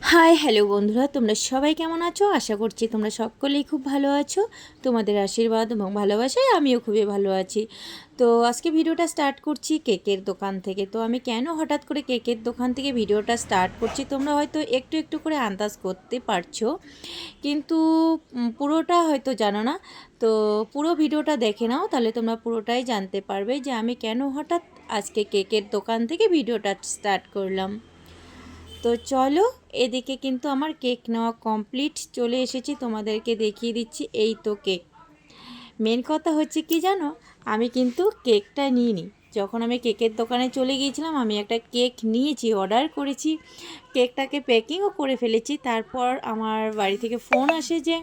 High, hello বন্ধুরা, তোমরা সবাই কেমন আছো? আশা করছি তোমরা সকলেই খুব ভালো আছো। তোমাদের আশীর্বাদ এবং ভালোবাসায় আমিও খুবই ভালো আছি। তো আজকে ভিডিওটা স্টার্ট করছি কেকের দোকান থেকে। তো আমি কেন হঠাৎ করে কেকের দোকান থেকে ভিডিওটা স্টার্ট করছি, তোমরা হয়তো একটু একটু করে আন্দাজ করতে পারছ। কিন্তু পুরোটা হয়তো জানো না। তো পুরো ভিডিওটা দেখে নাও, তাহলে তোমরা পুরোটাই জানতে পারবে যে আমি কেন হঠাৎ আজকে কেকের দোকান থেকে ভিডিওটা স্টার্ট করলাম। তো চলো, এদিকে কিন্তু আমার কেক নেওয়া কমপ্লিট চলে এসেছি, তোমাদেরকে দেখিয়ে দিচ্ছি এই তো কেক। মেন কথা হচ্ছে কি জানো, আমি কিন্তু কেকটা নিইনি। যখন আমি কেকের দোকানে চলে গিয়েছিলাম, আমি একটা কেক নিয়েছি অর্ডার করেছি। কেকটাকে প্যাকিংও করে ফেলেছি। তারপর আমার বাড়ি থেকে ফোন আসে যে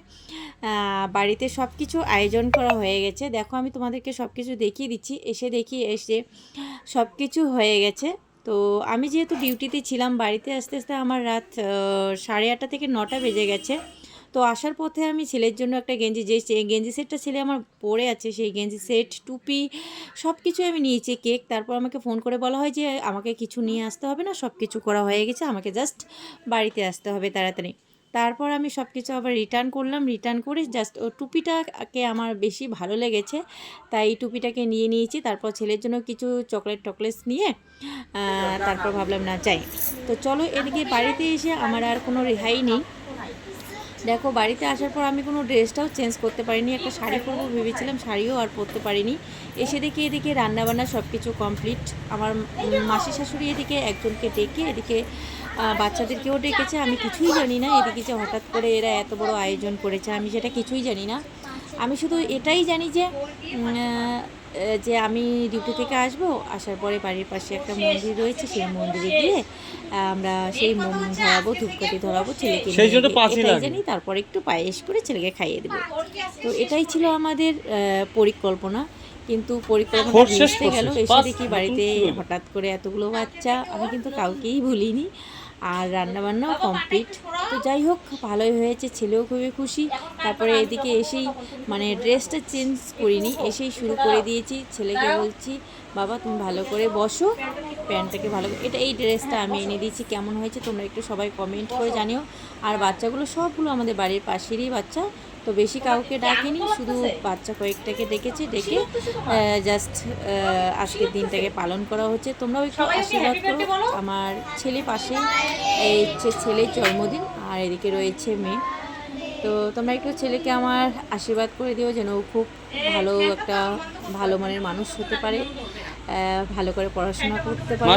বাড়িতে সব কিছু আয়োজন করা হয়ে গেছে। দেখো, আমি তোমাদেরকে সব কিছু দেখিয়ে দিচ্ছি। এসে দেখি, এসে সব কিছু হয়ে গেছে। তো আমি যেহেতু ডিউটিতে ছিলাম, বাড়িতে আস্তে আস্তে আমার রাত সাড়ে আটটা থেকে নটা বেজে গেছে। তো আসার পথে আমি ছেলের জন্য একটা গেঞ্জি, যে গেঞ্জি সেটটা ছেলে আমার পরে আছে, সেই গেঞ্জি সেট, টুপি সব কিছু আমি নিয়েছি, কেক। তারপর আমাকে ফোন করে বলা হয় যে, আমাকে কিছু নিয়ে আসতে হবে না সব কিছু করা হয়ে গেছে, আমাকে জাস্ট বাড়িতে আসতে হবে তাড়াতাড়ি। তারপর আমি সব কিছু আবার রিটার্ন করলাম রিটার্ন করে জাস্ট ও টুপিটাকে আমার বেশি ভালো লেগেছে। তাই এই টুপিটাকে নিয়ে নিয়েছি, তারপর ছেলের জন্য কিছু চকলেট টকলেটস নিয়ে তারপর ভাবলাম না চাই তো চলো এদিকে বাড়িতে এসে আমার আর কোনো রেহাই নেই। দেখো, বাড়িতে আসার পর আমি কোনো ড্রেসটাও চেঞ্জ করতে পারিনি, একটা শাড়ি পরবো ভেবেছিলাম, শাড়িও আর পরতে পারিনি। এসে দেখি এদিকে রান্নাবান্না সব কিছু কমপ্লিট আমার মাসি শাশুড়ি এদিকে একজনকে ডেকে এদিকে বাচ্চাদেরকেও ডেকেছে আমি কিছুই জানি না এদিকে যে হঠাৎ করে এরা এত বড় আয়োজন করেছে আমি সেটা কিছুই জানি না। আমি শুধু এটাই জানি যে যে আমি ডিউটি থেকে আসব আসার পরে বাড়ির পাশে একটা মন্দির রয়েছে সেই মন্দিরে গিয়ে আমরা সেই মোম ধরাবো ধূপকাঠি ধরাবো ছেলেকে এটাই জানি তারপর একটু পায়েস করে ছেলেকে খাইয়ে দেবো। তো এটাই ছিল আমাদের পরিকল্পনা কিন্তু পরিকল্পনা গেল এসে দেখি বাড়িতে হঠাৎ করে এতগুলো বাচ্চা আমি কিন্তু কাউকেই ভুলিনি আর রান্নাবান্নাও কমপ্লিট তো যাই হোক ভালোই হয়েছে ছেলেও খুবই খুশি। তারপরে এদিকে এসেই মানে ড্রেসটা চেঞ্জ করিনি এসেই শুরু করে দিয়েছি ছেলেকে বলছি বাবা তুমি ভালো করে বসো। প্যান্টটাকে ভালো করে এটা এই ড্রেসটা আমি এনে দিয়েছি। কেমন হয়েছে তোমরা একটু সবাই কমেন্ট করে জানিও। আর বাচ্চাগুলো সবগুলো আমাদের বাড়ির পাশেরই বাচ্চা। তো বেশি কাউকে ডাকেনি শুধু বাচ্চা কয়েকটাকে ডেকেছে। ডেকে জাস্ট আজকের দিনটাকে পালন করা হচ্ছে। তোমরাও একটু আশীর্বাদ করো। আমার ছেলে পাশে এই হচ্ছে ছেলের জন্মদিন। আর এদিকে রয়েছে মেয়ে। তো তোমরা একটু ছেলেকে আমার আশীর্বাদ করে দিও যেন ও খুব ভালো একটা ভালো মানের মানুষ হতে পারে। ভালো করে পড়াশোনা করতে পারে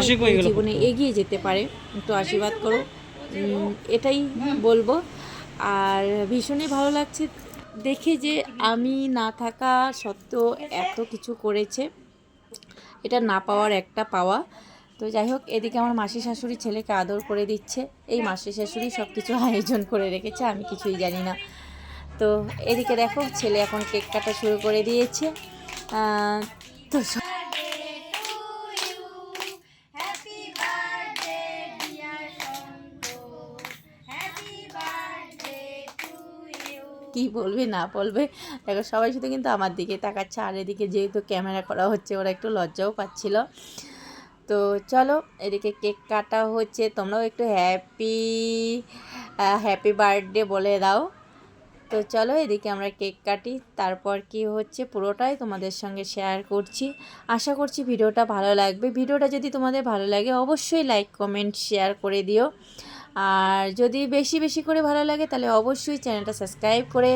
জীবনে এগিয়ে যেতে পারে। একটু আশীর্বাদ করো। এটাই বলব। আর ভীষণই ভালো লাগছে দেখে যে আমি না থাকা সত্ত্বেও এত কিছু করেছে। এটা না পাওয়ার একটা পাওয়া। তো যাই হোক এদিকে আমার মাসি শাশুড়ি ছেলেকে আদর করে দিচ্ছে। এই মাসি শাশুড়ি সব কিছু আয়োজন করে রেখেছে আমি কিছুই জানি না। তো এদিকে দেখো ছেলে এখন কেক কাটা শুরু করে দিয়েছে। তো কি বলবে, না বলবে। দেখো, সবাই শুধু কিন্তু আমার দিকে তাকাচ্ছে। আর এদিকে যেহেতু ক্যামেরা করা হচ্ছে, ওরা একটু লজ্জাও পাচ্ছিল। তো চলো, এদিকে কেক কাটা হচ্ছে। তোমরাও একটু হ্যাপি হ্যাপি বার্থডে বলে দাও। তো চলো, এদিকে আমরা কেক কাটি। তারপর কি হচ্ছে, পুরোটাই তোমাদের সঙ্গে শেয়ার করছি। আশা করছি ভিডিওটা ভালো লাগবে। ভিডিওটা যদি তোমাদের ভালো লাগে, অবশ্যই লাইক কমেন্ট শেয়ার করে দিও। আর যদি বেশি বেশি করে ভালো লাগে, তাহলে অবশ্যই চ্যানেলটা সাবস্ক্রাইব করে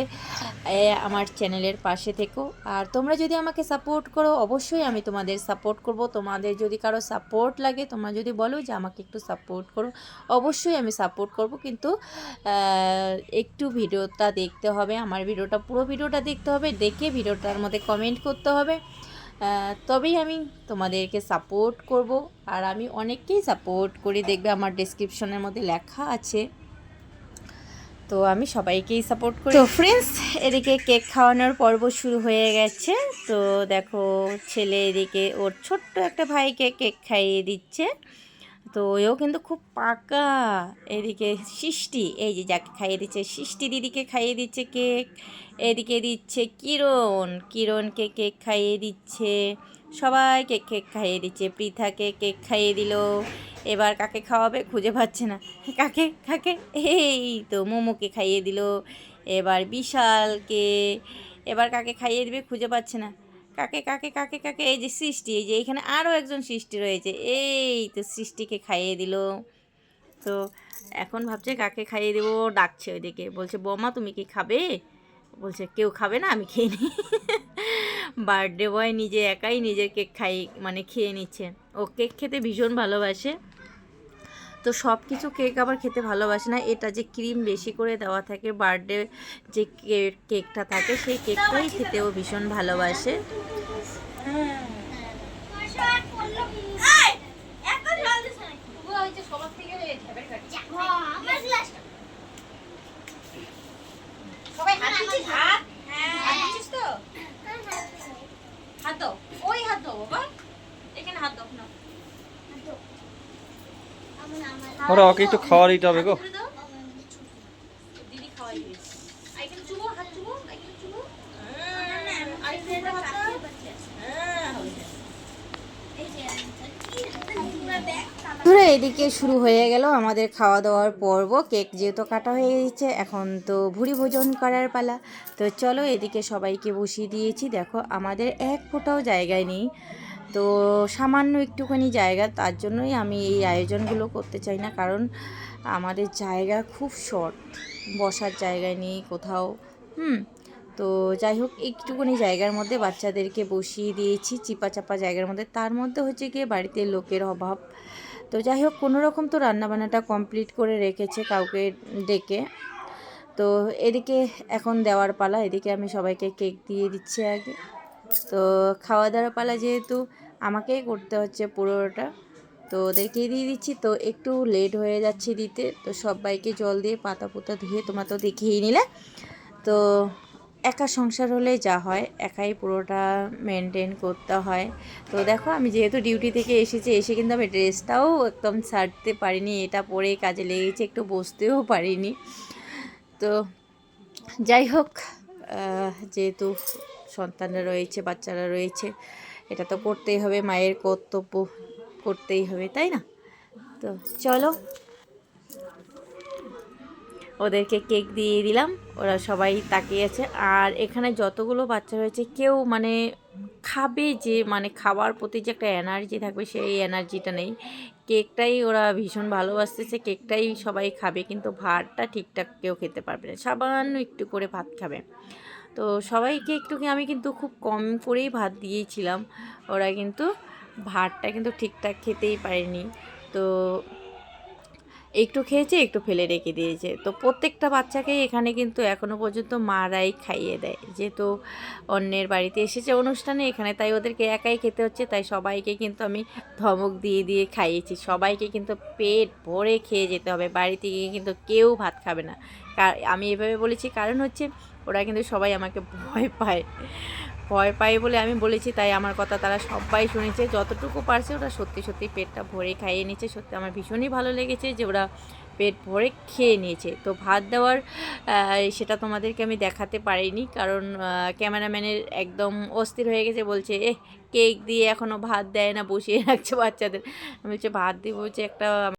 আমার চ্যানেলের পাশে থেকো। আর তোমরা যদি আমাকে সাপোর্ট করো, অবশ্যই আমি তোমাদের সাপোর্ট করব। তোমাদের যদি কারও সাপোর্ট লাগে, তোমরা যদি বলো যে আমাকে একটু সাপোর্ট করো, অবশ্যই আমি সাপোর্ট করব। কিন্তু একটু ভিডিওটা দেখতে হবে, আমার ভিডিওটা, পুরো ভিডিওটা দেখতে হবে, দেখে ভিডিওটার মধ্যে কমেন্ট করতে হবে। তবেই আমি তোমাদেরকে সাপোর্ট করব। আর আমি অনেককেই সাপোর্ট করি। দেখবে আমার ডেসক্রিপশনের মধ্যে লেখা আছে। তো আমি সবাইকেই সাপোর্ট করি। তো ফ্রেন্ডস এদিকে কেক খাওয়ানোর পর্ব শুরু হয়ে গেছে। তো দেখো, ছেলে এদিকে ওর ছোট্ট একটা ভাইকে কেক খাইয়ে দিচ্ছে। তো এও কিন্তু খুব পাকা। এদিকে সৃষ্টি, এই যে যাকে খাইয়ে দিচ্ছে, সৃষ্টি দিদিকে খাইয়ে দিচ্ছে কেক, এদিকে দিচ্ছে কিরণ, কিরণকে কেক খাইয়ে দিচ্ছে, সবাইকে কেক খাইয়ে দিচ্ছে, পৃথাকে কেক খাইয়ে দিল, এবার কাকে খাওয়াবে খুঁজে পাচ্ছে না, কাকে কাকে, এই তো মোমোকে খাইয়ে দিল, এবার বিশালকে, এবার কাকে খাইয়ে দিবে খুঁজে পাচ্ছে না কাকে কাকে কাকে কাকে? এই যে সৃষ্টি, এই যে এখানে আরও একজন সৃষ্টি রয়েছে। এই তো সৃষ্টিকে খাইয়ে দিল। তো এখন ভাবছে কাকে খাইয়ে দেবো? ডাকছে ওইদিকে। বলছে, বৌমা, তুমি কি খাবে? বলছে, কেউ খাবে না, আমি খেয়ে নিই। বার্থডে বয় নিজে একাই নিজের কেক খাই মানে খেয়ে নিচ্ছে। ও কেক খেতে ভীষণ ভালোবাসে। তো সব কিছু কেক আবার খেতে ভালোবাসে না। এটা যে ক্রিম বেশি করে দেওয়া থাকে, বার্থডে যে কেক কেকটা থাকে, সেই কেকটাই খেতেও ভীষণ ভালোবাসে। সবাই হাত দিচ্ছিস হাত হাত দিচ্ছিস তো হাত দাও ওই হাত দাও বাবা এখানে হাত দাও না ওরা ওকে একটু দিতে হবে গো। এদিকে শুরু হয়ে গেল আমাদের খাওয়া দাওয়ার পর্ব। কেক যেহেতু কাটা হয়ে গেছে, এখন তো ভুড়ি ভোজন করার পালা। তো চলো এদিকে সবাইকে বসিয়ে দিয়েছি। দেখো, আমাদের এক ফোঁটাও জায়গায় নেই। তো সামান্য একটুখানি জায়গা, তার জন্যই আমি এই আয়োজনগুলো করতে চাই না। কারণ আমাদের জায়গা খুব শর্ট বসার জায়গায় নেই কোথাও, হুম? তো যাই হোক, একটুখানি জায়গার মধ্যে বাচ্চাদেরকে বসিয়ে দিয়েছি চিপা চাপা জায়গার মধ্যে। তার মধ্যে হচ্ছে গিয়ে বাড়িতে লোকের অভাব। তো যাই হোক, কোনো রকম তো রান্নাবান্নাটা কমপ্লিট করে রেখেছে কাউকে ডেকে। তো এদিকে এখন দেওয়ার পালা, এদিকে আমি সবাইকে কেক দিয়ে দিচ্ছি আগে। তো খাওয়া দাওয়ার পালা যেহেতু আমাকেই করতে হচ্ছে পুরোটা, তো ওদেরকে দিয়ে দিচ্ছি। তো একটু লেট হয়ে যাচ্ছে দিতে, তো সবাইকে জল দিয়ে পাতা পোতা ধুয়ে তোমরা তো দেখেই নিলে। তো একা সংসার হলে যা হয়, একাই পুরোটা মেনটেন করতে হয়। তো দেখো, আমি যেহেতু ডিউটি থেকে এসেছি, এসে কিন্তু আমি ড্রেসটাও একদম ছাড়তে পারিনি, এটা পরে কাজে লেগেছে, একটু বসতেও পারিনি। তো যাই হোক যেহেতু সন্তানরা রয়েছে, বাচ্চারা রয়েছে। এটা তো করতেই হবে, মায়ের কর্তব্য করতেই হবে, তাই না? তো চলো। ওদেরকে কেক দিয়ে দিলাম, ওরা সবাই তাকিয়েছে আর এখানে যতগুলো বাচ্চা রয়েছে, কেউ মানে খাবে যে মানে খাবার প্রতি যে একটা এনার্জি থাকবে, সেই এনার্জিটা নেই। কেকটাই ওরা ভীষণ ভালোবাসতেছে, কেকটাই সবাই খাবে, কিন্তু ভাতটা ঠিকঠাক কেউ খেতে পারবে না। সামান্য একটু করে ভাত খাবে। তো সবাইকে একটু কি- আমি কিন্তু খুব কম করেই ভাত দিয়েছিলাম। ওরা কিন্তু ভাতটা কিন্তু ঠিকঠাক খেতেই পারেনি। তো একটু খেয়েছে, একটু ফেলে রেখে দিয়েছে। তো প্রত্যেকটা বাচ্চাকেই এখানে কিন্তু এখনও পর্যন্ত মারাই খাইয়ে দেয়। যেহেতু অন্যের বাড়িতে এসেছে অনুষ্ঠানে, এখানে তাই ওদেরকে একাই খেতে হচ্ছে, তাই সবাইকে কিন্তু আমি ধমক দিয়ে দিয়ে খাইয়েছি। সবাইকে কিন্তু পেট ভরে খেয়ে যেতে হবে। বাড়িতে গিয়ে কিন্তু কেউ ভাত খাবে না। আমি এভাবে বলেছি, কারণ হচ্ছে ওরা কিন্তু সবাই আমাকে ভয় পায়। ভয় পায় বলে আমি বলেছি, তাই আমার কথা তারা সবাই শুনেছে। যতটুকু পারছে ওরা সত্যি সত্যি পেটটা ভরে খাইয়ে নিয়েছে। সত্যি আমার ভীষণই ভালো লেগেছে যে ওরা পেট ভরে খেয়ে নিয়েছে। তো ভাত দেওয়ার সেটা তোমাদেরকে আমি দেখাতে পারিনি কারণ ক্যামেরাম্যানের একদম অস্থির হয়ে গেছে। বলছে এ কেক দিয়ে এখনও ভাত দেয় না, বসিয়ে রাখছে বাচ্চাদের। আমি বলছি, ভাত দিব যে একটা